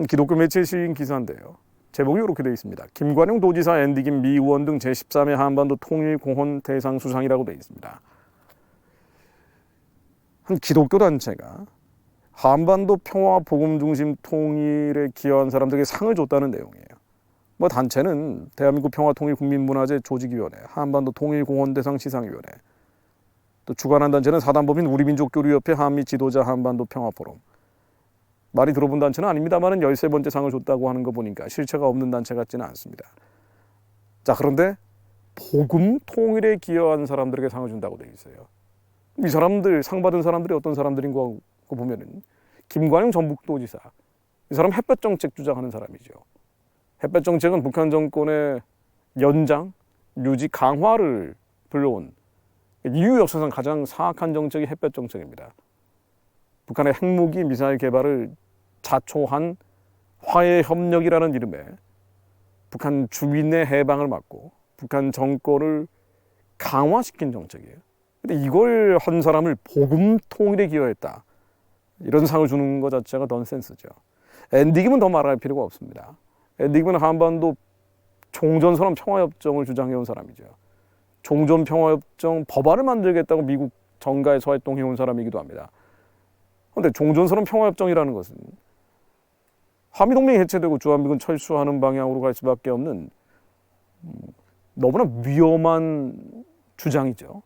한 기독교 매체에 실린 기사인데요. 제목이 이렇게 되어 있습니다. 김관용 도지사 앤디김 미 의원 등 제13회 한반도 통일공헌 대상 수상이라고 되어 있습니다. 한 기독교 단체가 한반도 평화 복음 중심 통일에 기여한 사람들에게 상을 줬다는 내용이에요. 뭐 단체는 대한민국 평화 통일 국민문화재 조직위원회, 한반도 통일 공헌 대상 시상위원회, 또 주관한 단체는 사단법인 우리민족교류협회 한미 지도자 한반도 평화 포럼. 말이 들어본 단체는 아닙니다만은 13번째 상을 줬다고 하는 거 보니까 실체가 없는 단체 같지는 않습니다. 자, 그런데 복음 통일에 기여한 사람들에게 상을 준다고 되어 있어요. 이 사람들 상 받은 사람들이 어떤 사람들인 거 보면은 김관영 전북도지사 이 사람 햇볕 정책 주장하는 사람이죠. 햇볕 정책은 북한 정권의 연장, 유지, 강화를 불러온 이유 역사상 가장 사악한 정책이 햇볕 정책입니다. 북한의 핵무기 미사일 개발을 자초한 화해 협력이라는 이름에 북한 주민의 해방을 막고 북한 정권을 강화시킨 정책이에요. 근데 이걸 한 사람을 복음 통일에 기여했다. 이런 상을 주는 것 자체가 넌센스죠. 엔디김은 더 말할 필요가 없습니다. 엔디김은 한반도 종전선언 평화협정을 주장해온 사람이죠. 종전평화협정 법안을 만들겠다고 미국 정가에서 활동해온 사람이기도 합니다. 그런데 종전선언 평화협정이라는 것은 한미동맹이 해체되고 주한미군 철수하는 방향으로 갈 수밖에 없는 음, 너무나 위험한 주장이죠.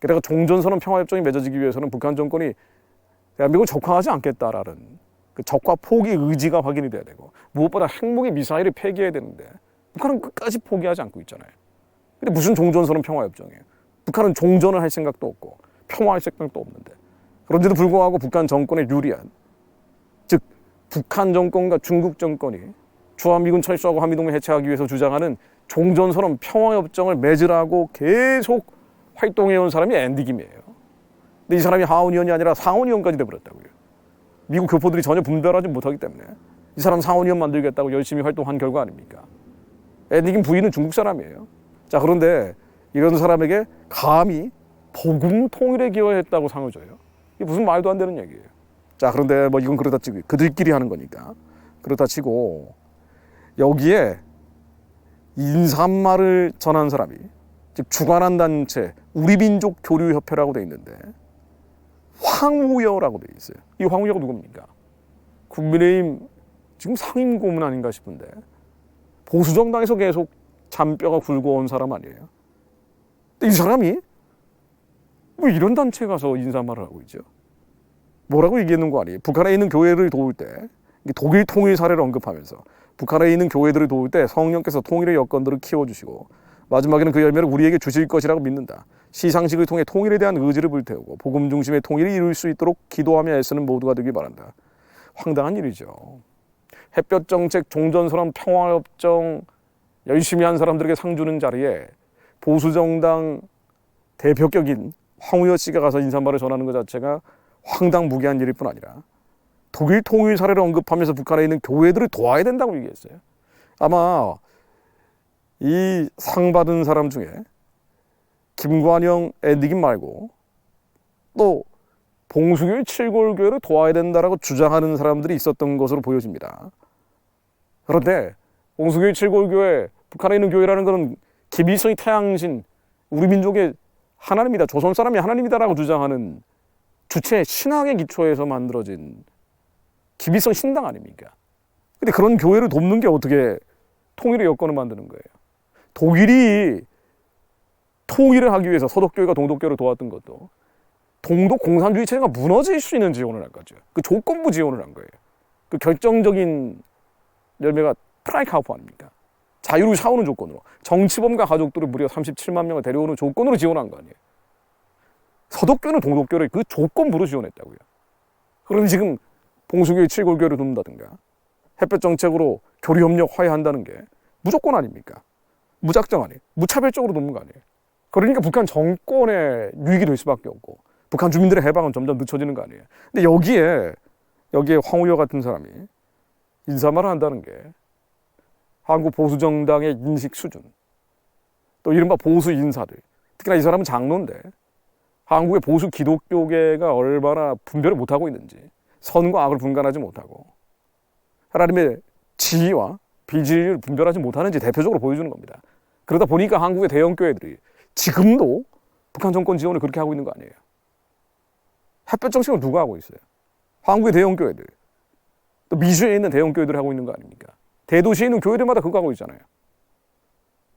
게다가 종전선언 평화협정이 맺어지기 위해서는 북한 정권이 대한민국을 적화하지 않겠다라는 그 적화 포기 의지가 확인이 돼야 되고 무엇보다 핵무기 미사일을 폐기해야 되는데 북한은 끝까지 포기하지 않고 있잖아요. 근데 무슨 종전선언 평화협정이에요? 북한은 종전을 할 생각도 없고 평화할 생각도 없는데 그런데도 불구하고 북한 정권에 유리한 즉 북한 정권과 중국 정권이 주한미군 철수하고 한미동맹 해체하기 위해서 주장하는 종전선언 평화협정을 맺으라고 계속 활동해온 사람이 앤디 김이에요. 근데 이 사람이 하원 의원이 아니라 상원 의원까지 돼버렸다고요. 미국 교포들이 전혀 분별하지 못하기 때문에 이 사람 상원 의원 만들겠다고 열심히 활동한 결과 아닙니까? 앤디 김 부인은 중국 사람이에요. 자 그런데 이런 사람에게 감히 복음 통일에 기여했다고 상을 줘요. 이게 무슨 말도 안 되는 얘기예요. 자 그런데 뭐 이건 그렇다 치고 그들끼리 하는 거니까 그렇다 치고 여기에 인사말을 전한 사람이 즉 주관한 단체 우리 민족 교류 협회라고 돼 있는데 황우여라고 돼 있어요. 이 황우여가 누굽니까? 국민의힘 지금 상임 고문 아닌가 싶은데 보수 정당에서 계속 잔뼈가 굵어온 사람 아니에요. 이 사람이 왜 이런 단체 가서 인사말을 하고 있죠? 뭐라고 얘기했는 거 아니에요? 북한에 있는 교회를 도울 때 독일 통일 사례를 언급하면서 북한에 있는 교회들을 도울 때 성령께서 통일의 여건들을 키워주시고 마지막에는 그 열매를 우리에게 주실 것이라고 믿는다. 시상식을 통해 통일에 대한 의지를 불태우고 복음 중심의 통일을 이룰 수 있도록 기도하며 애쓰는 모두가 되길 바란다. 황당한 일이죠. 햇볕 정책, 종전 선언, 평화 협정 열심히 한 사람들에게 상 주는 자리에 보수 정당 대표격인 황우여 씨가 가서 인사말을 전하는 것 자체가 황당무계한 일일 뿐 아니라 독일 통일 사례를 언급하면서 북한에 있는 교회들을 도와야 된다고 얘기했어요. 아마 이 상 받은 사람 중에 김관영 앤디김 말고 또 봉수교회 칠골교회를 도와야 된다라고 주장하는 사람들이 있었던 것으로 보여집니다. 그런데 봉수교회 칠골교회 북한에 있는 교회라는 것은 김일성이 태양신 우리 민족의 하나님이다 조선 사람이 하나님이다라고 주장하는 주체 신학의 기초에서 만들어진 김일성 신당 아닙니까? 근데 그런 교회를 돕는 게 어떻게 통일의 여건을 만드는 거예요? 독일이 통일을 하기 위해서 서독교회가 동독교회를 도왔던 것도 동독 공산주의 체제가 무너질 수 있는 지원을 한 거죠. 그 조건부 지원을 한 거예요. 그 결정적인 열매가 프라이카우프 아닙니까? 자유를 사오는 조건으로 정치범과 가족들을 무려 37만 명을 데려오는 조건으로 지원한 거 아니에요. 서독교는 동독교를 그 조건부로 지원했다고요. 그런데 지금 봉수교의 칠골교를 돕는다든가 햇볕 정책으로 교류 협력 화해한다는 게 무조건 아닙니까? 무작정 아니에요. 무차별적으로 돕는 거 아니에요. 그러니까 북한 정권에 유익이 될 수밖에 없고 북한 주민들의 해방은 점점 늦춰지는 거 아니에요. 근데 여기에 여기에 황우여 같은 사람이 인사말을 한다는 게 한국 보수 정당의 인식 수준 또 이른바 보수 인사들 특히나 이 사람은 장로인데 한국의 보수 기독교계가 얼마나 분별을 못하고 있는지 선과 악을 분간하지 못하고 하나님의 지위와 비지위를 분별하지 못하는지 대표적으로 보여주는 겁니다. 그러다 보니까 한국의 대형 교회들이 지금도 북한 정권 지원을 그렇게 하고 있는 거 아니에요. 햇볕 정책을 누가 하고 있어요? 한국의 대형 교회들. 또 미주에 있는 대형 교회들 하고 있는 거 아닙니까? 대도시에 있는 교회들마다 그거 하고 있잖아요.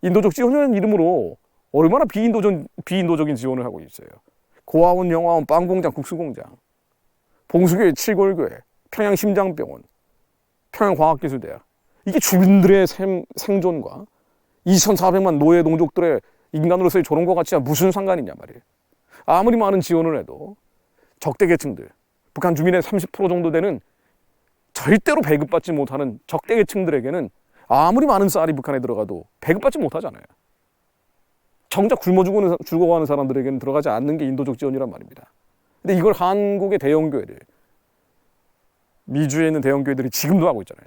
인도적 지원이라는 이름으로 얼마나 비인도적, 비인도적인 지원을 하고 있어요. 고아원, 영화원, 빵공장, 국수공장, 봉수교회, 칠골교회, 평양심장병원, 평양과학기술대학. 이게 주민들의 생, 생존과 2,400만 노예 농족들의 인간으로서의 조롱과 같이 무슨 상관이냐 말이에요. 아무리 많은 지원을 해도 적대 계층들, 북한 주민의 30% 정도 되는 절대로 배급받지 못하는 적대 계층들에게는 아무리 많은 쌀이 북한에 들어가도 배급받지 못하잖아요. 정작 굶어 죽는, 죽어가는 사람들에게는 들어가지 않는 게 인도적 지원이란 말입니다. 근데 이걸 한국의 대형 교회들, 미주에 있는 대형 교회들이 지금도 하고 있잖아요.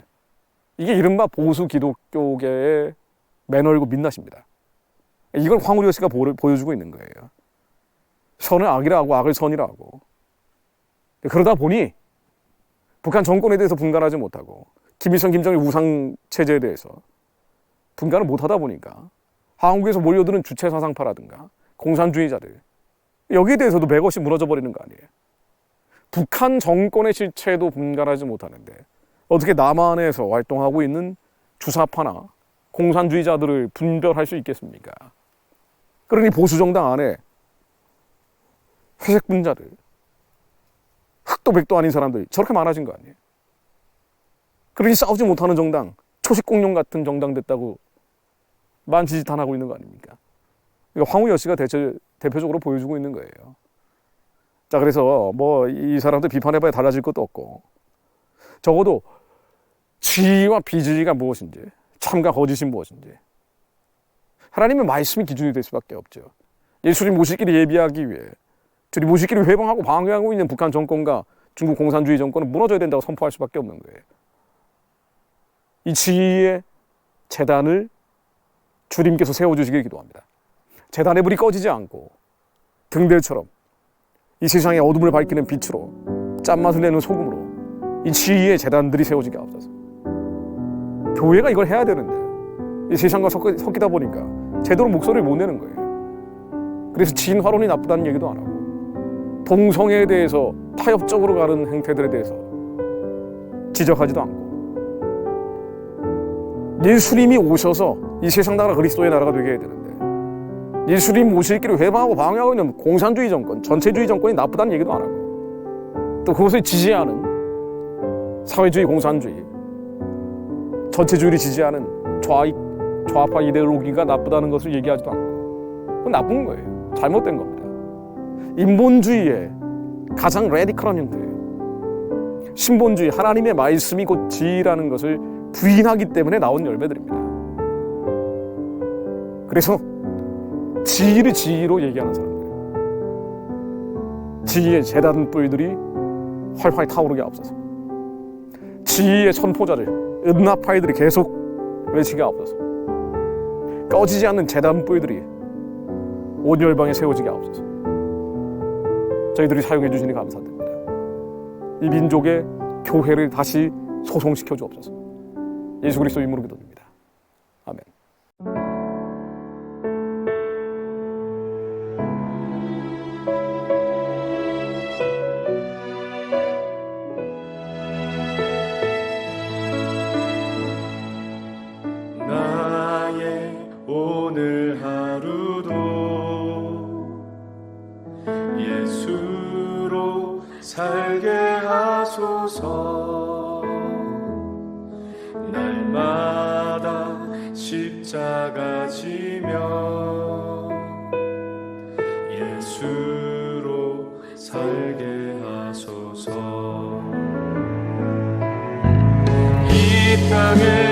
이게 이른바 보수 기독교계의 매너이고 민낯입니다. 이걸 황우리오 씨가 보- 보여주고 있는 거예요. 선을 악이라고 악을 선이라고. 그러다 보니 북한 정권에 대해서 분간하지 못하고 김일성, 김정일 우상 체제에 대해서 분간을 못하다 보니까 한국에서 몰려드는 주체 사상파라든가 공산주의자들 여기에 대해서도 맥없이 무너져 버리는 거 아니에요. 북한 정권의 실체도 분간하지 못하는데 어떻게 남한에서 활동하고 있는 주사파나 공산주의자들을 분별할 수 있겠습니까? 그러니 보수 정당 안에 회색 분자들, 흑 도 백도 아닌 사람들이 저렇게 많아진 거 아니에요? 그러니 싸우지 못하는 정당, 초식 공룡 같은 정당 됐다고 만지짓하고 있는 거 아닙니까? 그러니까 황우여 씨가 대체, 대표적으로 보여주고 있는 거예요. 자, 그래서 뭐 이 사람들 비판해봐야 달라질 것도 없고 적어도 지위와 비지위가 무엇인지 참과 거짓이 무엇인지 하나님의 말씀이 기준이 될 수밖에 없죠. 예수님 모시기를 예비하기 위해 저리 모시기를 회방하고 방해하고 있는 북한 정권과 중국 공산주의 정권은 무너져야 된다고 선포할 수밖에 없는 거예요. 이 지위의 재단을 주님께서 세워주시길 기도합니다. 재단의 불이 꺼지지 않고 등대처럼 이 세상의 어둠을 밝히는 빛으로 짠맛을 내는 소금으로 이 지위의 재단들이 세워지게 하옵소서. 교회가 이걸 해야 되는데 이 세상과 섞이, 섞이다 보니까 제대로 목소리를 못 내는 거예요. 그래서 진화론이 나쁘다는 얘기도 안 하고 동성애에 대해서 타협적으로 가는 행태들에 대해서 지적하지도 않고 예수님이 오셔서 이 세상 나라 그리스도의 나라가 되게 해야 되는데 예수님 오실 길을 회방하고 방해하고 있는 공산주의 정권, 전체주의 정권이 나쁘다는 얘기도 안 하고 또 그것을 지지하는 사회주의 공산주의, 전체주의를 지지하는 좌익, 좌파 이데올로기가 나쁘다는 것을 얘기하지도 않고 그건 나쁜 거예요. 잘못된 겁니다. 인본주의의 가장 레디컬한 형태예요. 신본주의, 하나님의 말씀이 곧 지혜라는 것을 부인하기 때문에 나온 열매들입니다. 그래서 지혜를 지혜로 얘기하는 사람들. 지혜의 재단 뿔들이 활활 타오르게 앞서서 지혜의 선포자를 은나파이들이 계속 외치게 앞서서 꺼지지 않는 재단 뿔들이 온 열방에 세워지게 앞서서 저희들이 사용해 주시니 감사드립니다. 이 민족의 교회를 다시 소송시켜 주옵소서. 예수 그리스도 이름으로 기도드립니다. 하소서. 날마다 십자가 지며 예수로 살게 하소서. 이 땅에